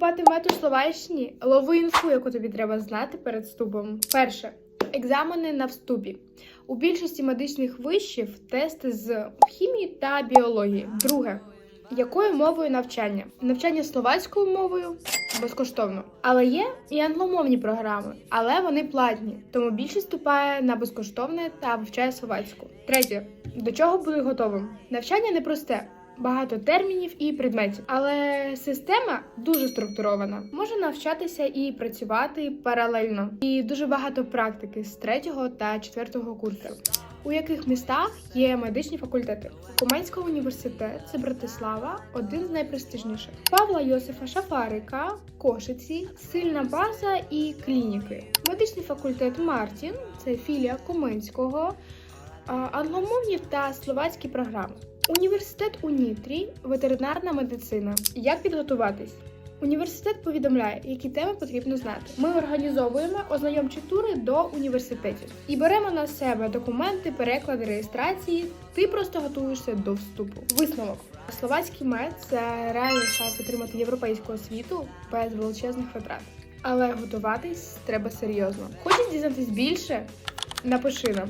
вступатимете у Словаччині, лови інфу, яку тобі треба знати перед вступом. Перше. Екзамени на вступі. У більшості медичних вишів тести з хімії та біології. Друге. Якою мовою навчання? Навчання словацькою мовою безкоштовно. Але є і англомовні програми, але вони платні, тому більшість вступає на безкоштовне та вивчає словацьку. Третє. До чого бути готовим? Навчання непросте. Багато термінів і предметів, але система дуже структурована. Можна навчатися і працювати паралельно. І дуже багато практики з третього та четвертого курсу. У яких містах є медичні факультети? Куманський університет це Братислава, один з найпрестижніших. Павла Йосифа Шафарика, Кошиці, сильна база і клініки. Медичний факультет Мартін це філія Куманського, англомовні та словацькі програми. Університет у Нітрі, ветеринарна медицина. Як підготуватись? Університет повідомляє, які теми потрібно знати. Ми організовуємо ознайомчі тури до університетів і беремо на себе документи, переклади, реєстрації. Ти просто готуєшся до вступу. Висновок. Словацький мед це реальний шанс отримати європейську освіту без величезних витрат. Але готуватись треба серйозно. Хочеш дізнатись більше? Напиши нам.